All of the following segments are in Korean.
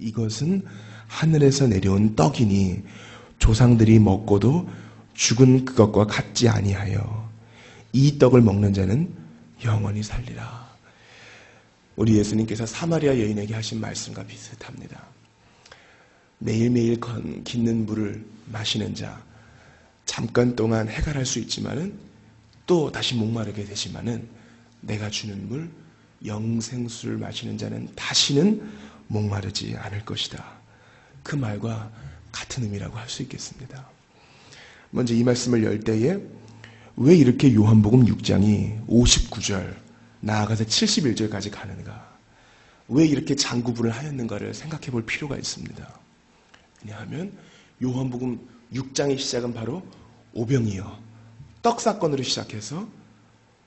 이것은 하늘에서 내려온 떡이니 조상들이 먹고도 죽은 그것과 같지 아니하여 이 떡을 먹는 자는 영원히 살리라. 우리 예수님께서 사마리아 여인에게 하신 말씀과 비슷합니다. 매일매일 건, 깃는 물을 마시는 자, 잠깐 동안 해갈할 수 있지만은 또 다시 목마르게 되지만은 내가 주는 물, 영생수를 마시는 자는 다시는 목마르지 않을 것이다. 그 말과 같은 의미라고 할 수 있겠습니다. 먼저 이 말씀을 열 때에 왜 이렇게 요한복음 6장이 59절, 나아가서 71절까지 가는가? 왜 이렇게 장구분을 하였는가를 생각해 볼 필요가 있습니다. 왜냐하면 요한복음 6장의 시작은 바로 오병이어 떡 사건으로 시작해서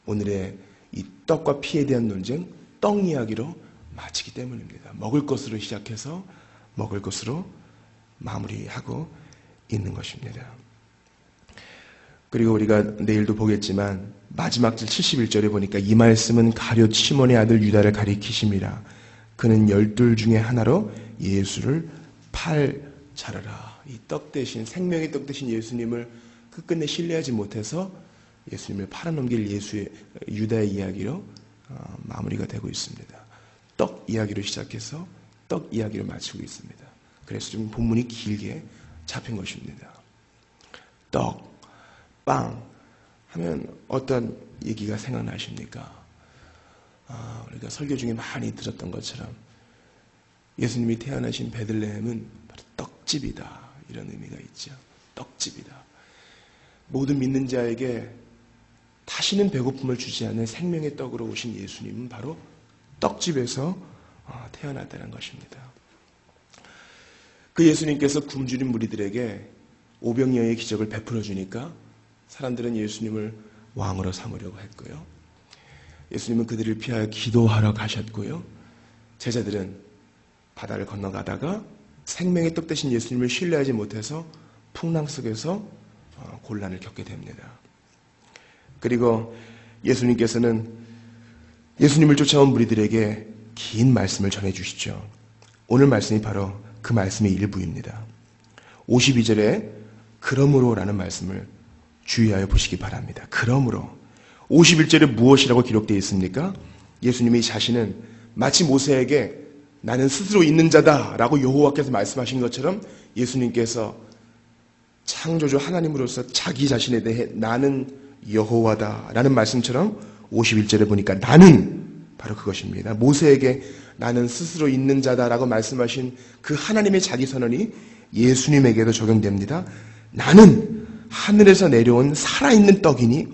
오늘의 이 떡과 피에 대한 논쟁, 떡 이야기로 마치기 때문입니다. 먹을 것으로 시작해서 먹을 것으로 마무리하고 있는 것입니다. 그리고 우리가 내일도 보겠지만 마지막 절 71절에 보니까 이 말씀은 가룟 시몬의 아들 유다를 가리키심이라. 그는 열둘 중에 하나로 예수를 팔 자르라. 이 떡 대신 생명의 떡 대신 예수님을 끝끝내 신뢰하지 못해서 예수님을 팔아넘길 예수의 유다의 이야기로 어, 마무리가 되고 있습니다. 떡 이야기로 시작해서 떡 이야기로 마치고 있습니다. 그래서 좀 본문이 길게 잡힌 것입니다. 떡, 빵 하면 어떤 얘기가 생각나십니까? 아, 우리가 설교 중에 많이 들었던 것처럼 예수님이 태어나신 베들레헴은 바로 떡집이다 이런 의미가 있죠. 떡집이다. 모든 믿는 자에게 다시는 배고픔을 주지 않는 생명의 떡으로 오신 예수님은 바로 떡집에서 어, 태어났다는 것입니다. 그 예수님께서 굶주린 무리들에게 오병이어의 기적을 베풀어 주니까 사람들은 예수님을 왕으로 삼으려고 했고요. 예수님은 그들을 피하여 기도하러 가셨고요. 제자들은 바다를 건너가다가 생명의 떡 대신 예수님을 신뢰하지 못해서 풍랑 속에서 어, 곤란을 겪게 됩니다. 그리고 예수님께서는 예수님을 쫓아온 무리들에게 긴 말씀을 전해 주시죠. 오늘 말씀이 바로 그 말씀의 일부입니다. 52절에 그러므로라는 말씀을 주의하여 보시기 바랍니다. 그러므로 51절에 무엇이라고 기록되어 있습니까? 예수님이 자신은 마치 모세에게 나는 스스로 있는 자다라고 여호와께서 말씀하신 것처럼 예수님께서 창조주 하나님으로서 자기 자신에 대해 나는 여호와다라는 말씀처럼 51절에 보니까 나는 바로 그것입니다. 모세에게 나는 스스로 있는 자다라고 말씀하신 그 하나님의 자기 선언이 예수님에게도 적용됩니다. 나는 하늘에서 내려온 살아있는 떡이니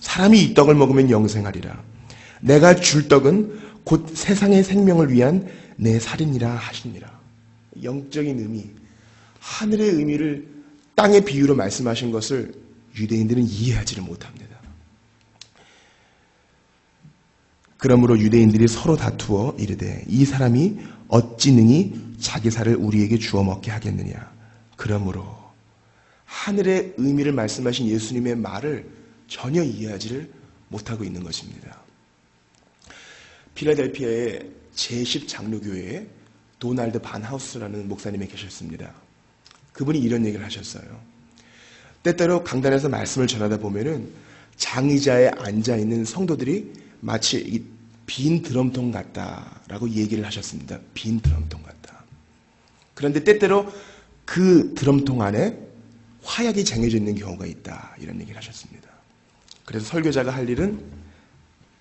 사람이 이 떡을 먹으면 영생하리라. 내가 줄 떡은 곧 세상의 생명을 위한 내 살이니라 하시니라. 영적인 의미, 하늘의 의미를 땅의 비유로 말씀하신 것을 유대인들은 이해하지를 못합니다. 그러므로 유대인들이 서로 다투어 이르되 이 사람이 어찌 능히 자기 살을 우리에게 주어 먹게 하겠느냐. 그러므로 하늘의 의미를 말씀하신 예수님의 말을 전혀 이해하지를 못하고 있는 것입니다. 필라델피아의 제10 장로교회에 도날드 반하우스라는 목사님이 계셨습니다. 그분이 이런 얘기를 하셨어요. 때때로 강단에서 말씀을 전하다 보면은 장의자에 앉아 있는 성도들이 마치 빈 드럼통 같다라고 얘기를 하셨습니다. 빈 드럼통 같다. 그런데 때때로 그 드럼통 안에 화약이 쟁여져 있는 경우가 있다. 이런 얘기를 하셨습니다. 그래서 설교자가 할 일은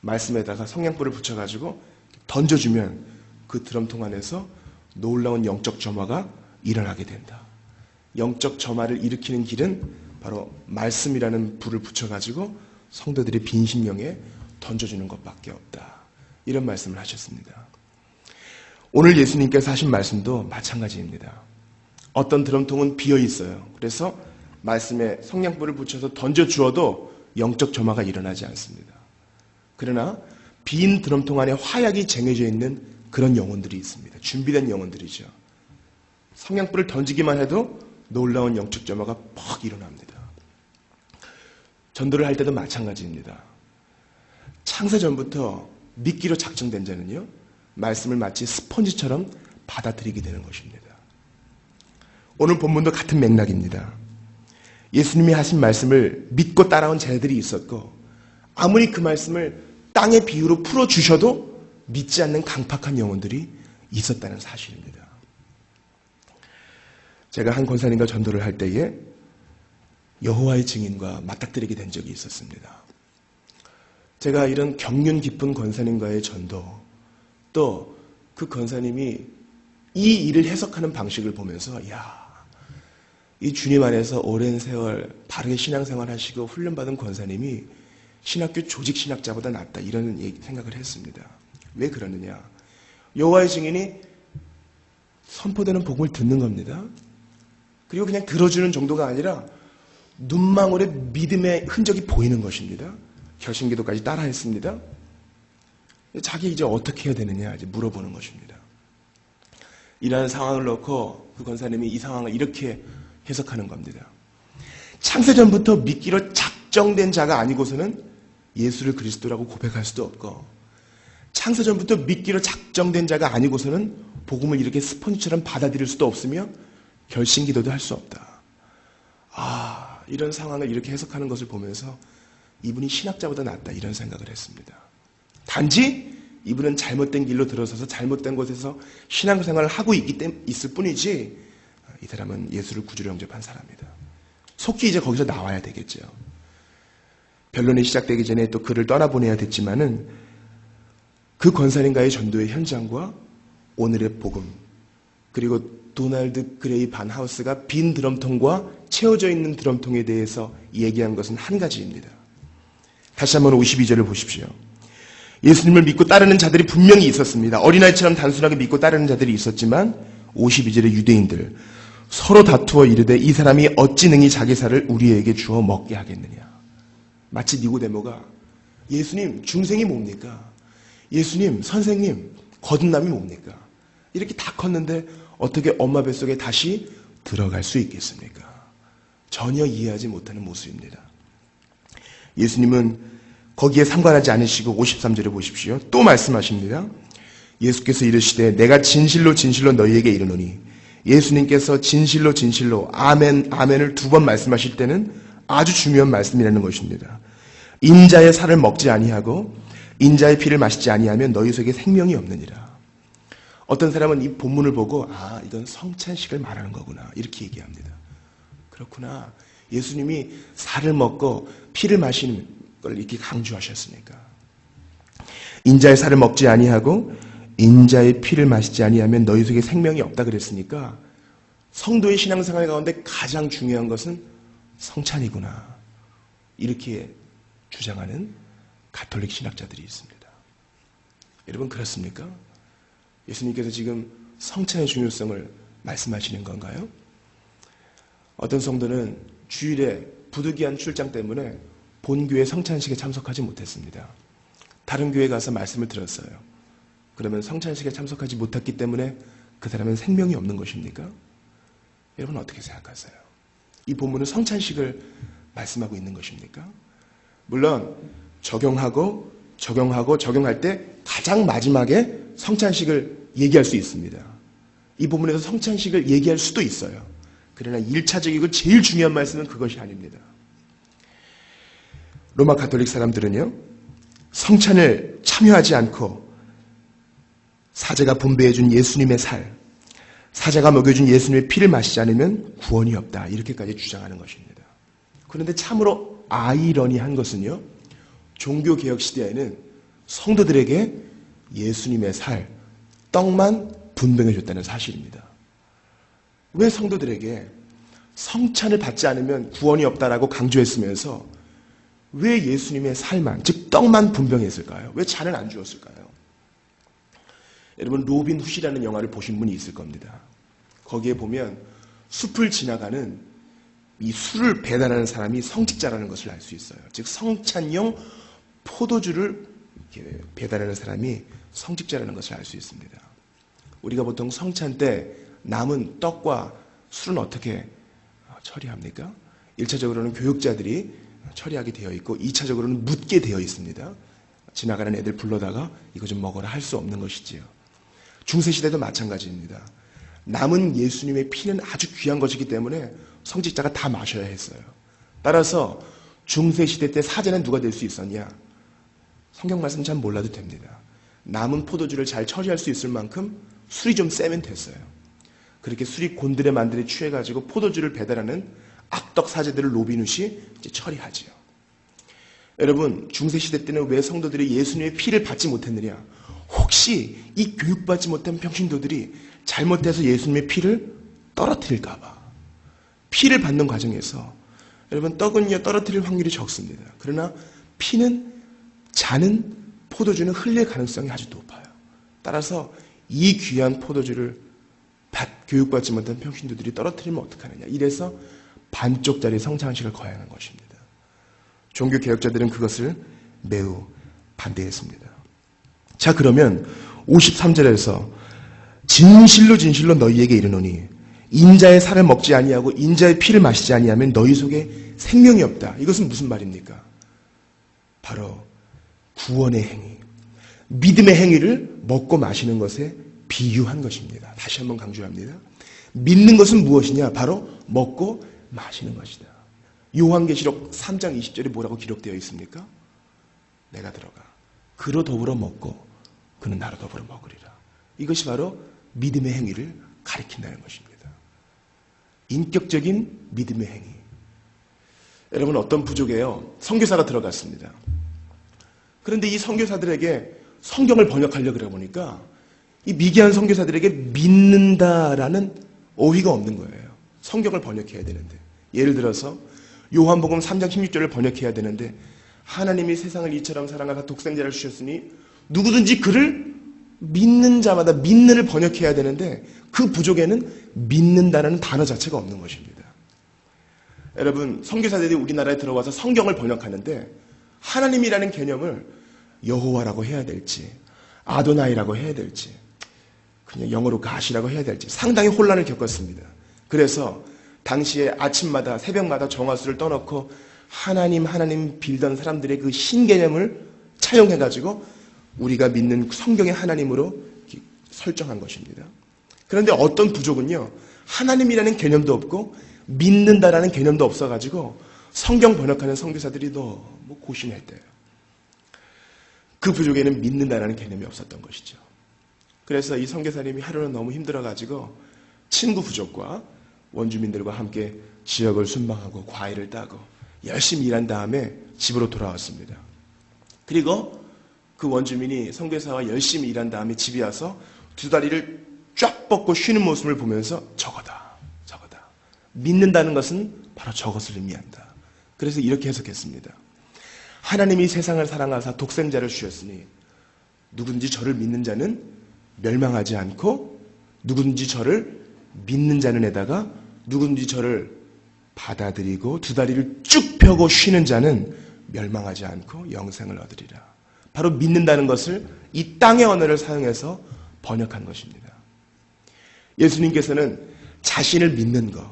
말씀에다가 성냥불을 붙여가지고 던져주면 그 드럼통 안에서 놀라운 영적 점화가 일어나게 된다. 영적 점화를 일으키는 길은 바로 말씀이라는 불을 붙여가지고 성도들의 빈 심령에 던져주는 것밖에 없다. 이런 말씀을 하셨습니다. 오늘 예수님께서 하신 말씀도 마찬가지입니다. 어떤 드럼통은 비어 있어요. 그래서 말씀에 성냥불을 붙여서 던져 주어도 영적 점화가 일어나지 않습니다. 그러나 빈 드럼통 안에 화약이 쟁여져 있는 그런 영혼들이 있습니다. 준비된 영혼들이죠. 성냥불을 던지기만 해도 놀라운 영적 점화가 퍽 일어납니다. 전도를 할 때도 마찬가지입니다. 창세 전부터 미끼로 작정된 자는요, 말씀을 마치 스펀지처럼 받아들이게 되는 것입니다. 오늘 본문도 같은 맥락입니다. 예수님이 하신 말씀을 믿고 따라온 자들이 있었고 아무리 그 말씀을 땅의 비유로 풀어 주셔도 믿지 않는 강팍한 영혼들이 있었다는 사실입니다. 제가 한 권사님과 전도를 할 때에 여호와의 증인과 맞닥뜨리게 된 적이 있었습니다. 제가 이런 경륜 깊은 권사님과의 전도 또 그 권사님이 이 일을 해석하는 방식을 보면서 야, 이 주님 안에서 오랜 세월 바르게 신앙생활 하시고 훈련받은 권사님이 신학교 조직 신학자보다 낫다 이런 생각을 했습니다. 왜 그러느냐? 여호와의 증인이 선포되는 복음을 듣는 겁니다. 그리고 그냥 들어주는 정도가 아니라 눈망울에 믿음의 흔적이 보이는 것입니다. 결심 기도까지 따라 했습니다. 자기 이제 어떻게 해야 되느냐 이제 물어보는 것입니다. 이러한 상황을 놓고 그 권사님이 이 상황을 이렇게 해석하는 겁니다. 창세전부터 믿기로 작정된 자가 아니고서는 예수를 그리스도라고 고백할 수도 없고 창세전부터 믿기로 작정된 자가 아니고서는 복음을 이렇게 스펀지처럼 받아들일 수도 없으며 결심 기도도 할 수 없다. 아 이런 상황을 이렇게 해석하는 것을 보면서 이분이 신학자보다 낫다 이런 생각을 했습니다. 단지 이분은 잘못된 길로 들어서서 잘못된 곳에서 신앙생활을 하고 있기 때문에 있을 뿐이지 이 사람은 예수를 구주로 영접한 사람이다. 속히 이제 거기서 나와야 되겠죠. 변론이 시작되기 전에 또 그를 떠나보내야 됐지만은 그 권사님과의 전도의 현장과 오늘의 복음 그리고 도널드 그레이 반 하우스가 빈 드럼통과 채워져 있는 드럼통에 대해서 얘기한 것은 한 가지입니다. 다시 한번 52절을 보십시오. 예수님을 믿고 따르는 자들이 분명히 있었습니다. 어린아이처럼 단순하게 믿고 따르는 자들이 있었지만 52절의 유대인들 서로 다투어 이르되 이 사람이 어찌 능히 자기 살을 우리에게 주어 먹게 하겠느냐. 마치 니고데모가 예수님 중생이 뭡니까? 예수님 선생님 거듭남이 뭡니까? 이렇게 다 컸는데 어떻게 엄마 뱃속에 다시 들어갈 수 있겠습니까? 전혀 이해하지 못하는 모습입니다. 예수님은 거기에 상관하지 않으시고 53절에 보십시오. 또 말씀하십니다. 예수께서 이르시되 내가 진실로 진실로 너희에게 이르노니 예수님께서 진실로 진실로 아멘 아멘을 두 번 말씀하실 때는 아주 중요한 말씀이라는 것입니다. 인자의 살을 먹지 아니하고 인자의 피를 마시지 아니하면 너희 속에 생명이 없느니라. 어떤 사람은 이 본문을 보고 아 이건 성찬식을 말하는 거구나 이렇게 얘기합니다. 그렇구나. 예수님이 살을 먹고 피를 마시는 걸 이렇게 강조하셨으니까. 인자의 살을 먹지 아니하고 인자의 피를 마시지 아니하면 너희 속에 생명이 없다 그랬으니까 성도의 신앙생활 가운데 가장 중요한 것은 성찬이구나. 이렇게 주장하는 가톨릭 신학자들이 있습니다. 여러분 그렇습니까? 예수님께서 지금 성찬의 중요성을 말씀하시는 건가요? 어떤 성도는 주일에 부득이한 출장 때문에 본교회 성찬식에 참석하지 못했습니다. 다른 교회 가서 말씀을 들었어요. 그러면 성찬식에 참석하지 못했기 때문에 그 사람은 생명이 없는 것입니까? 여러분 어떻게 생각하세요? 이 본문은 성찬식을 말씀하고 있는 것입니까? 물론 적용하고 적용하고 적용할 때 가장 마지막에 성찬식을 얘기할 수 있습니다. 이 부분에서 성찬식을 얘기할 수도 있어요. 그러나 1차적이고 제일 중요한 말씀은 그것이 아닙니다. 로마 가톨릭 사람들은요, 성찬을 참여하지 않고 사제가 분배해준 예수님의 살, 사제가 먹여준 예수님의 피를 마시지 않으면 구원이 없다. 이렇게까지 주장하는 것입니다. 그런데 참으로 아이러니한 것은요, 종교개혁 시대에는 성도들에게 예수님의 살, 떡만 분배해줬다는 사실입니다. 왜 성도들에게 성찬을 받지 않으면 구원이 없다라고 강조했으면서 왜 예수님의 살만, 즉 떡만 분병했을까요? 왜 잔을 안 주었을까요? 여러분 로빈 훗이라는 영화를 보신 분이 있을 겁니다. 거기에 보면 숲을 지나가는 이 술을 배달하는 사람이 성직자라는 것을 알 수 있어요. 즉 성찬용 포도주를 배달하는 사람이 성직자라는 것을 알 수 있습니다. 우리가 보통 성찬 때 남은 떡과 술은 어떻게 처리합니까? 1차적으로는 교육자들이 처리하게 되어 있고 2차적으로는 묻게 되어 있습니다. 지나가는 애들 불러다가 이거 좀 먹어라 할 수 없는 것이지요. 중세시대도 마찬가지입니다. 남은 예수님의 피는 아주 귀한 것이기 때문에 성직자가 다 마셔야 했어요. 따라서 중세시대 때 사제는 누가 될 수 있었냐? 성경 말씀 잘 몰라도 됩니다. 남은 포도주를 잘 처리할 수 있을 만큼 술이 좀 세면 됐어요. 그렇게 술이 곤드레 만들에 취해가지고 포도주를 배달하는 악덕 사제들을 로비누시 처리하지요. 여러분 중세 시대 때는 왜 성도들이 예수님의 피를 받지 못했느냐? 혹시 이 교육받지 못한 평신도들이 잘못해서 예수님의 피를 떨어뜨릴까봐 피를 받는 과정에서 여러분 떡은요 떨어뜨릴 확률이 적습니다. 그러나 피는 자는 포도주는 흘릴 가능성이 아주 높아요. 따라서 이 귀한 포도주를 받, 교육받지 못한 평신도들이 떨어뜨리면 어떡하느냐. 이래서 반쪽짜리 성장식을 거행한 것입니다. 종교 개혁자들은 그것을 매우 반대했습니다. 자, 그러면 53절에서 진실로 진실로 너희에게 이르노니 인자의 살을 먹지 아니하고 인자의 피를 마시지 아니하면 너희 속에 생명이 없다. 이것은 무슨 말입니까? 바로 구원의 행위, 믿음의 행위를 먹고 마시는 것에 비유한 것입니다. 다시 한번 강조합니다. 믿는 것은 무엇이냐? 바로 먹고 마시는 것이다. 요한계시록 3장 20절에 뭐라고 기록되어 있습니까? 내가 들어가. 그로 더불어 먹고 그는 나로 더불어 먹으리라. 이것이 바로 믿음의 행위를 가리킨다는 것입니다. 인격적인 믿음의 행위. 여러분 어떤 부족에요? 선교사가 들어갔습니다. 그런데 이 선교사들에게 성경을 번역하려고 그래 보니까 이 미개한 선교사들에게 믿는다라는 어휘가 없는 거예요. 성경을 번역해야 되는데. 예를 들어서 요한복음 3장 16절을 번역해야 되는데 하나님이 세상을 이처럼 사랑하사 독생자를 주셨으니 누구든지 그를 믿는 자마다 믿는을 번역해야 되는데 그 부족에는 믿는다는 단어 자체가 없는 것입니다. 여러분 선교사들이 우리나라에 들어와서 성경을 번역하는데 하나님이라는 개념을 여호와라고 해야 될지 아도나이라고 해야 될지 그냥 영어로 가시라고 해야 될지 상당히 혼란을 겪었습니다. 그래서 당시에 아침마다 새벽마다 정화수를 떠놓고 하나님 하나님 빌던 사람들의 그 신개념을 차용해 가지고 우리가 믿는 성경의 하나님으로 설정한 것입니다. 그런데 어떤 부족은요 하나님이라는 개념도 없고 믿는다라는 개념도 없어가지고 성경 번역하는 선교사들이 너무 고심했대요. 그 부족에는 믿는다라는 개념이 없었던 것이죠. 그래서 이 선교사님이 하루는 너무 힘들어가지고 친구 부족과 원주민들과 함께 지역을 순방하고 과일을 따고 열심히 일한 다음에 집으로 돌아왔습니다. 그리고 그 원주민이 선교사와 열심히 일한 다음에 집에 와서 두 다리를 쫙 뻗고 쉬는 모습을 보면서 저거다, 저거다. 믿는다는 것은 바로 저것을 의미한다. 그래서 이렇게 해석했습니다. 하나님이 세상을 사랑하사 독생자를 주셨으니 누군지 저를 믿는 자는 멸망하지 않고 누군지 저를 믿는 자는 에다가 누군지 저를 받아들이고 두 다리를 쭉 펴고 쉬는 자는 멸망하지 않고 영생을 얻으리라. 바로 믿는다는 것을 이 땅의 언어를 사용해서 번역한 것입니다. 예수님께서는 자신을 믿는 것,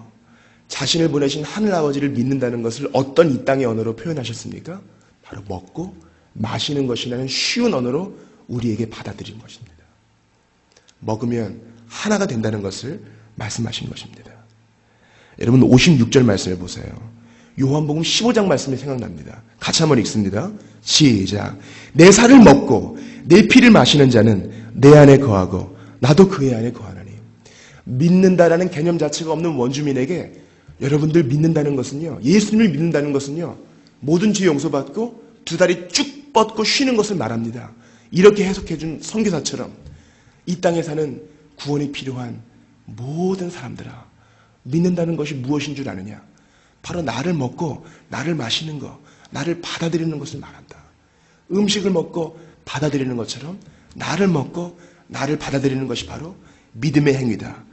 자신을 보내신 하늘 아버지를 믿는다는 것을 어떤 이 땅의 언어로 표현하셨습니까? 바로 먹고 마시는 것이라는 쉬운 언어로 우리에게 받아들인 것입니다. 먹으면 하나가 된다는 것을 말씀하신 것입니다. 여러분 56절 말씀을 보세요. 요한복음 15장 말씀이 생각납니다. 같이 한번 읽습니다. 시작. 내 살을 먹고 내 피를 마시는 자는 내 안에 거하고 나도 그의 안에 거하나니. 믿는다라는 개념 자체가 없는 원주민에게 여러분들 믿는다는 것은요. 예수님을 믿는다는 것은요. 모든 죄 용서받고 두 다리 쭉 뻗고 쉬는 것을 말합니다. 이렇게 해석해 준 선교사처럼 이 땅에 사는 구원이 필요한 모든 사람들아 믿는다는 것이 무엇인 줄 아느냐? 바로 나를 먹고 나를 마시는 것, 나를 받아들이는 것을 말한다. 음식을 먹고 받아들이는 것처럼 나를 먹고 나를 받아들이는 것이 바로 믿음의 행위다.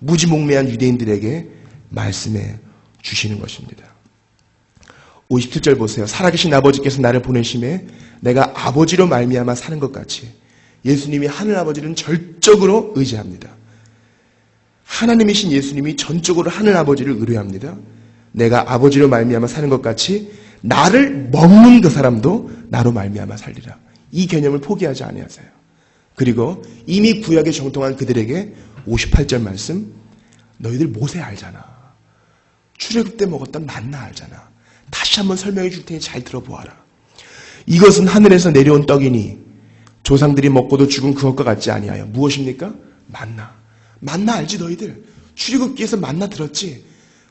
무지몽매한 유대인들에게 말씀해 주시는 것입니다. 57절 보세요. 살아계신 아버지께서 나를 보내심에 내가 아버지로 말미암아 사는 것 같이 예수님이 하늘 아버지는 절적으로 의지합니다. 하나님이신 예수님이 전적으로 하늘 아버지를 의뢰합니다. 내가 아버지로 말미암아 사는 것 같이 나를 먹는 그 사람도 나로 말미암아 살리라. 이 개념을 포기하지 아니하세요. 그리고 이미 구약에 정통한 그들에게 58절 말씀 너희들 모세 알잖아. 출애굽 때 먹었던 만나 알잖아. 다시 한번 설명해 줄 테니 잘 들어보아라. 이것은 하늘에서 내려온 떡이니 조상들이 먹고도 죽은 그것과 같지 아니하여 무엇입니까? 만나. 만나 알지 너희들? 출애굽기에서 만나 들었지?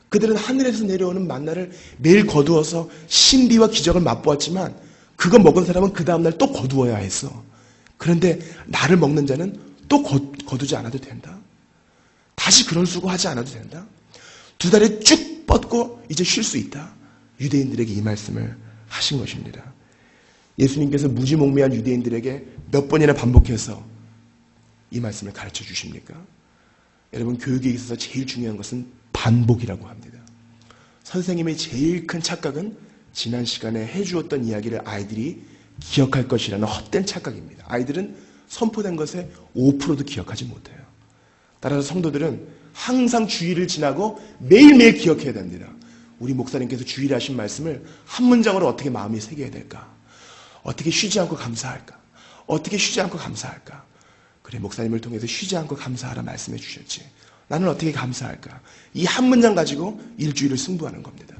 그들은 하늘에서 내려오는 만나를 매일 거두어서 신비와 기적을 맛보았지만 그거 먹은 사람은 그 다음날 또 거두어야 했어. 그런데 나를 먹는 자는 또 거, 거두지 않아도 된다. 다시 그럴 수고하지 않아도 된다. 두 다리 쭉 뻗고 이제 쉴 수 있다. 유대인들에게 이 말씀을 하신 것입니다. 예수님께서 무지몽매한 유대인들에게 몇 번이나 반복해서 이 말씀을 가르쳐 주십니까? 여러분, 교육에 있어서 제일 중요한 것은 반복이라고 합니다. 선생님의 제일 큰 착각은 지난 시간에 해주었던 이야기를 아이들이 기억할 것이라는 헛된 착각입니다. 아이들은 선포된 것의 5%도 기억하지 못해요. 따라서 성도들은 항상 주의를 지나고 매일매일 기억해야 됩니다. 우리 목사님께서 주의를 하신 말씀을 한 문장으로 어떻게 마음이 새겨야 될까? 어떻게 쉬지 않고 감사할까? 어떻게 쉬지 않고 감사할까? 그래, 목사님을 통해서 쉬지 않고 감사하라 말씀해 주셨지. 나는 어떻게 감사할까? 이 한 문장 가지고 일주일을 승부하는 겁니다.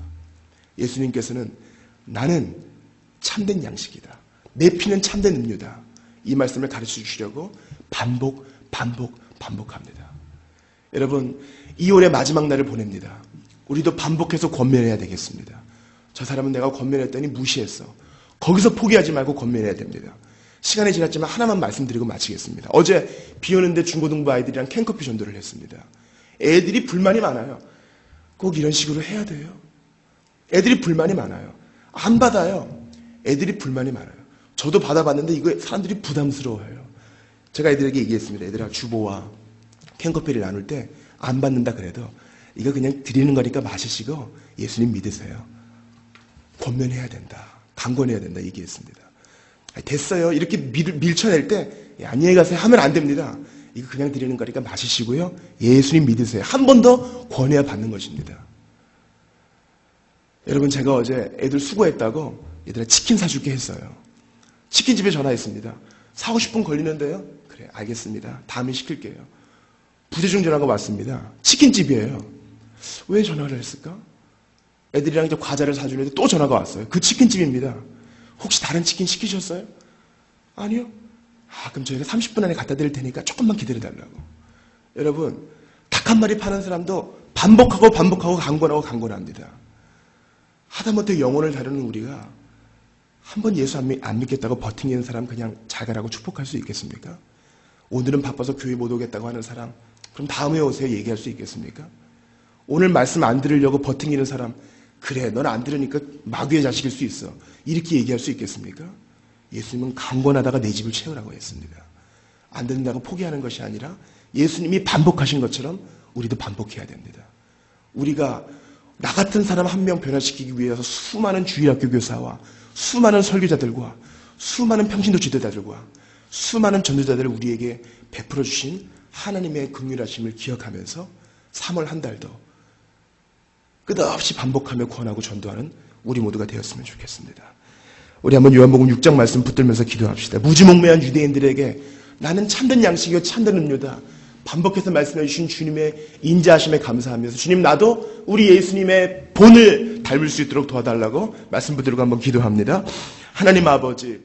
예수님께서는 나는 참된 양식이다. 내 피는 참된 음료다. 이 말씀을 가르쳐 주시려고 반복, 반복, 반복합니다. 여러분, 2월의 마지막 날을 보냅니다. 우리도 반복해서 권면해야 되겠습니다. 저 사람은 내가 권면했더니 무시했어. 거기서 포기하지 말고 권면해야 됩니다. 시간이 지났지만 하나만 말씀드리고 마치겠습니다. 어제 비 오는데 중고등부 아이들이랑 캔커피 전도를 했습니다. 애들이 불만이 많아요. 꼭 이런 식으로 해야 돼요. 애들이 불만이 많아요. 안 받아요. 애들이 불만이 많아요. 저도 받아봤는데 이거 사람들이 부담스러워해요. 제가 애들에게 얘기했습니다. 애들아 주보와 캔커피를 나눌 때 안 받는다 그래도 이거 그냥 드리는 거니까 마시시고 예수님 믿으세요. 권면해야 된다. 강권해야 된다. 얘기했습니다. 됐어요. 이렇게 밀, 밀쳐낼 때 예, 안녕히 가세요 하면 안 됩니다. 이거 그냥 드리는 거니까 마시시고요. 예수님 믿으세요. 한 번 더 권해야 받는 것입니다. 여러분 제가 어제 애들 수고했다고 얘들아 치킨 사줄게 했어요. 치킨집에 전화했습니다. 사고 10분 걸리는데요. 그래 알겠습니다. 다음에 시킬게요. 부재중 전화가 왔습니다. 치킨집이에요. 왜 전화를 했을까? 애들이랑 이제 과자를 사주는데 또 전화가 왔어요. 그 치킨집입니다. 혹시 다른 치킨 시키셨어요? 아니요. 아, 그럼 저희가 30분 안에 갖다 드릴 테니까 조금만 기다려달라고. 여러분, 닭 한 마리 파는 사람도 반복하고 반복하고 강권하고 강권합니다. 하다못해 영혼을 다루는 우리가 한 번 예수 안, 믿, 안 믿겠다고 버티는 사람 그냥 잘 가라고 축복할 수 있겠습니까? 오늘은 바빠서 교회 못 오겠다고 하는 사람, 그럼 다음에 오세요 얘기할 수 있겠습니까? 오늘 말씀 안 들으려고 버팅기는 사람, 그래, 넌 안 들으니까 마귀의 자식일 수 있어. 이렇게 얘기할 수 있겠습니까? 예수님은 강권하다가 내 집을 채우라고 했습니다. 안 된다고 포기하는 것이 아니라 예수님이 반복하신 것처럼 우리도 반복해야 됩니다. 우리가 나 같은 사람 한 명 변화시키기 위해서 수많은 주일학교 교사와 수많은 설교자들과 수많은 평신도 지도자들과 수많은 전도자들을 우리에게 베풀어 주신 하나님의 긍휼하심을 기억하면서 3월 한 달도 끝없이 반복하며 권하고 전도하는 우리 모두가 되었으면 좋겠습니다. 우리 한번 요한복음 6장 말씀 붙들면서 기도합시다. 무지몽매한 유대인들에게 나는 참된 양식이요 참된 음료다. 반복해서 말씀해 주신 주님의 인자하심에 감사하면서 주님 나도 우리 예수님의 본을 닮을 수 있도록 도와달라고 말씀 붙들고 한번 기도합니다. 하나님 아버지